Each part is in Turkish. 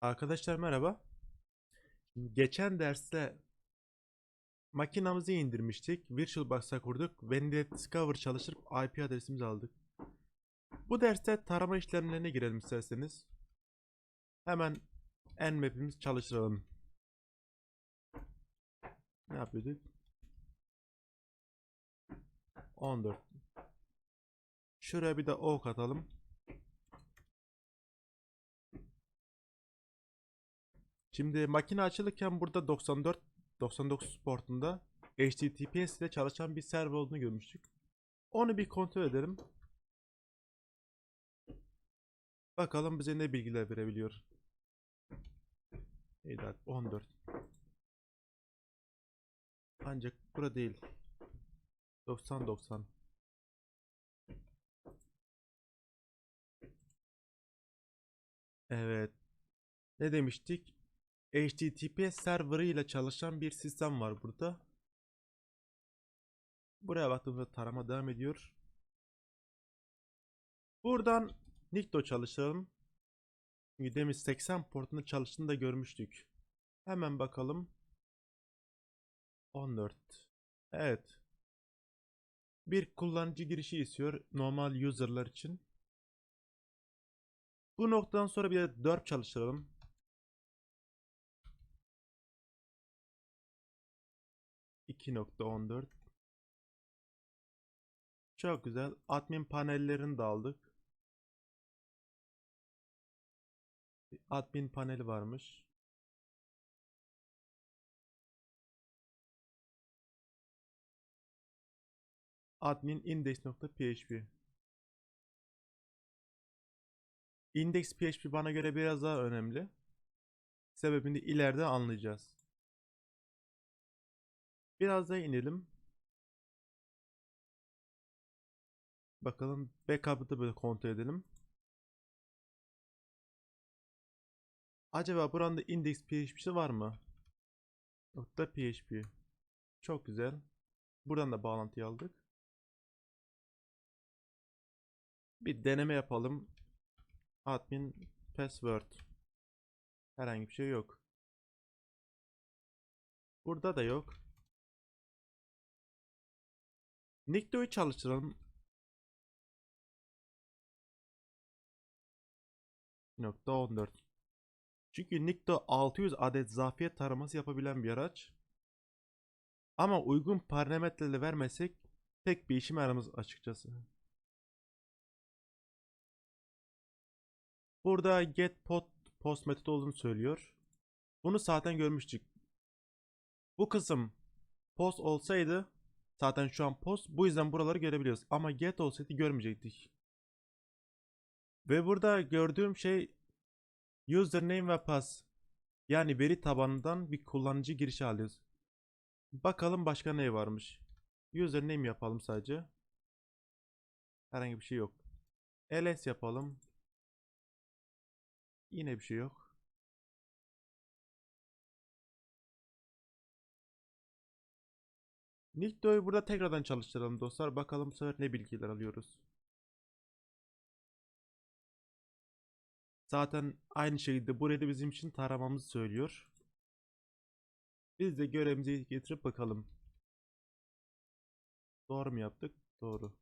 Arkadaşlar merhaba. Geçen derste makinamızı indirmiştik. VirtualBox'a kurduk. Vendetta Discover çalıştırıp IP adresimizi aldık. Bu derste tarama işlemlerine girelim isterseniz. Hemen Nmap'imizi çalıştıralım. Ne yapıyorduk? 14. Şuraya bir de ok atalım. Şimdi makine açılırken burada 94 99 portunda HTTPS ile çalışan bir server olduğunu görmüştük. Onu bir kontrol edelim. Bakalım bize ne bilgiler verebiliyor. Eydat 14. Ancak bura değil. 90 90. Evet. Ne demiştik? HTTP serverı ile çalışan bir sistem var burada. Buraya baktığımızda tarama devam ediyor. Buradan Nikto çalıştıralım. Çünkü demin 80 portunda çalıştığını da görmüştük. Hemen bakalım. 14. Evet. Bir kullanıcı girişi istiyor normal user'lar için. Bu noktadan sonra bir de 4 çalıştıralım. İki nokta on dört. Çok güzel. Admin panellerini de aldık. Admin paneli varmış. Admin index.php. Index.php bana göre biraz daha önemli. Sebebini ileride anlayacağız. Biraz daha inelim. Bakalım backup'ı da böyle kontrol edelim. Acaba buranda index PHP'si var mı? Nokta PHP. Çok güzel. Buradan da bağlantıyı aldık. Bir deneme yapalım. Admin password. Herhangi bir şey yok. Burada da yok. Nikto'yu çalıştıralım. Nokta 14. Çünkü Nikto 600 adet zafiyet taraması yapabilen bir araç. Ama uygun parametreleri vermesek pek bir işime yaramaz açıkçası. Burada get pot post metodu olduğunu söylüyor. Bunu zaten görmüştük. Bu kısım post olsaydı zaten şu an post bu yüzden buraları görebiliyoruz. Ama get olsaydı görmeyecektik. Ve burada gördüğüm şey username ve pass. Yani veri tabanından bir kullanıcı girişi alıyoruz. Bakalım başka ne varmış. Username yapalım sadece. Herhangi bir şey yok. ls yapalım. Yine bir şey yok. Nikto'yu burada tekrardan çalıştıralım dostlar. Bakalım bu sefer ne bilgiler alıyoruz. Zaten aynı şekilde buraya da bizim için taramamızı söylüyor. Biz de görevimizi getirip bakalım. Doğru mu yaptık? Doğru.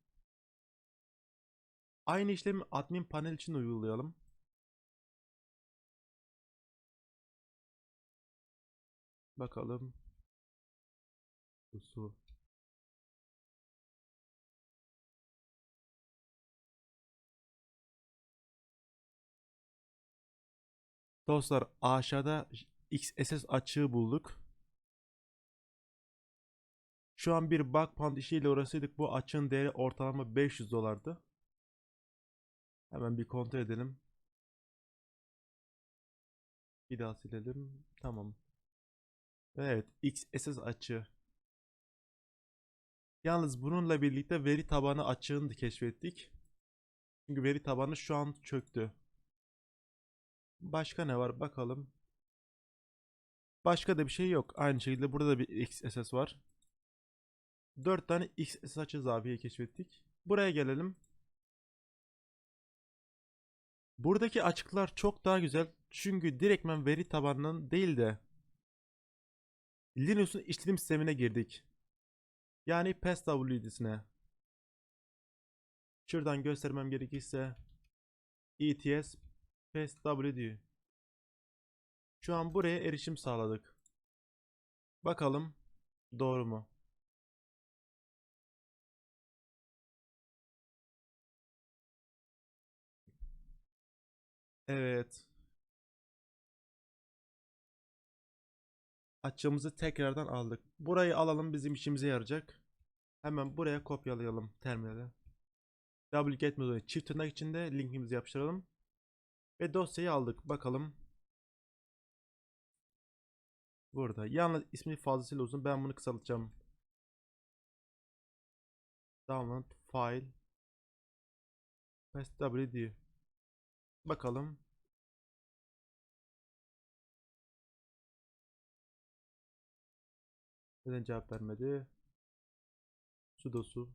Aynı işlemi admin panel için uygulayalım. Bakalım. Bu su. Dostlar aşağıda XSS açığı bulduk. Şu an bir bug pound işiyle uğraşsaydık bu açığın değeri ortalama 500 dolardı. Hemen bir kontrol edelim. Bir daha silelim. Tamam. Evet, XSS açığı. Yalnız bununla birlikte veri tabanı açığını keşfettik. Çünkü veri tabanı şu an çöktü. Başka ne var bakalım. Başka da bir şey yok. Aynı şekilde burada da bir XSS var. 4 tane XSS açı zaviye keşfettik. Buraya gelelim. Buradaki açıklar çok daha güzel. Çünkü direktmen veri tabanının değil de Linux'un işletim sistemine girdik. Yani PassWD'sine. Şuradan göstermem gerekirse ETS PassWD. Şu an buraya erişim sağladık. Bakalım doğru mu? Evet. Açığımızı tekrardan aldık. Burayı alalım bizim işimize yarayacak. Hemen buraya kopyalayalım terminale. wget modülü çift tırnak içinde linkimizi yapıştıralım. Ve dosyayı aldık. Bakalım. Burada. Yalnız ismi fazlasıyla uzun. Ben bunu kısaltacağım. Download file PassWD Bakalım. Neden cevap vermedi? Sudosu.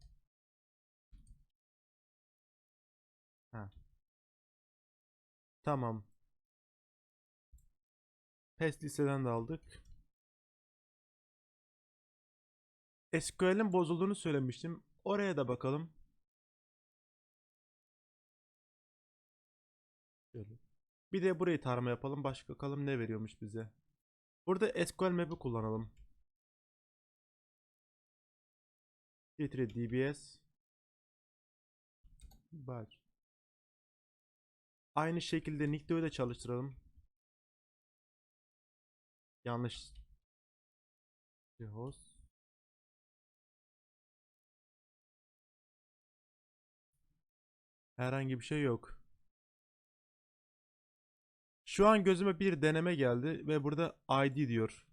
Ha. Tamam. PES listeden de aldık. SQL'in bozulduğunu söylemiştim. Oraya da bakalım. Şöyle. Bir de burayı tarama yapalım. Başka bakalım ne veriyormuş bize. Burada SQL map'i kullanalım. Filtre DBS. Var. Aynı şekilde Nikto'yu da çalıştıralım. Yanlış. Host. Herhangi bir şey yok. Şu an gözüme bir deneme geldi ve burada ID diyor.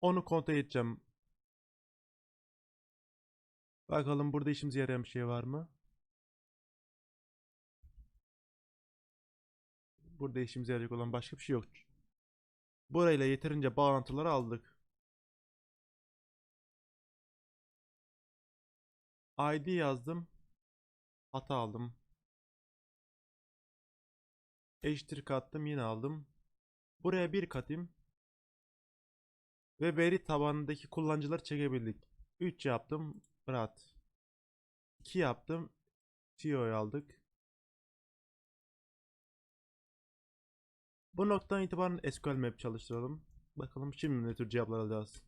Onu kontrol edeceğim. Bakalım burada işimize yarayan bir şey var mı? Burada işimize yarayacak olan başka bir şey yok. Burayla yeterince bağlantıları aldık. ID yazdım. Hata aldım. Eşittir kattım yine aldım. Buraya bir katayım. Ve veri tabanındaki kullanıcıları çekebildik. 3 yaptım. Murat. 2 yaptım. CEO'yu aldık. Bu noktadan itibaren SQL Map çalıştıralım. Bakalım şimdi ne tür cevaplar alacağız.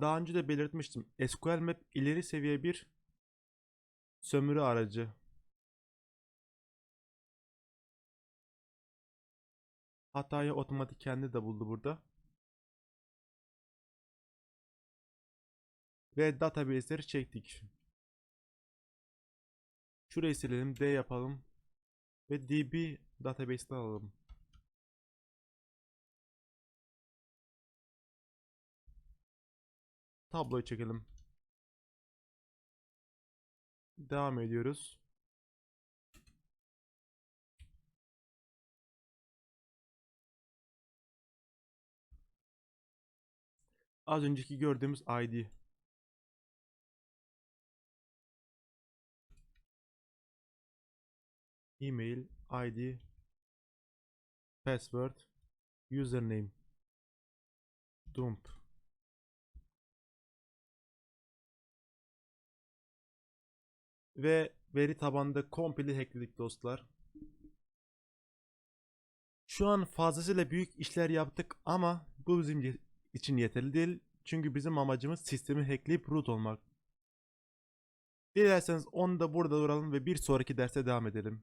Daha önce de belirtmiştim. SQL Map ileri seviye bir sömürü aracı. Hatayı otomatik kendi de buldu burada. Ve database'leri çektik. Şurayı silelim. D yapalım. Ve DB database'den alalım. Tabloyu çekelim. Devam ediyoruz. Az önceki gördüğümüz ID. Email, ID, password, username. Dump. Ve veri tabanında komple hackledik dostlar. Şu an fazlasıyla büyük işler yaptık ama bu bizim için yeterli değil. Çünkü bizim amacımız sistemi hackleyip root olmak. Dilerseniz onu da burada duralım ve bir sonraki derse devam edelim.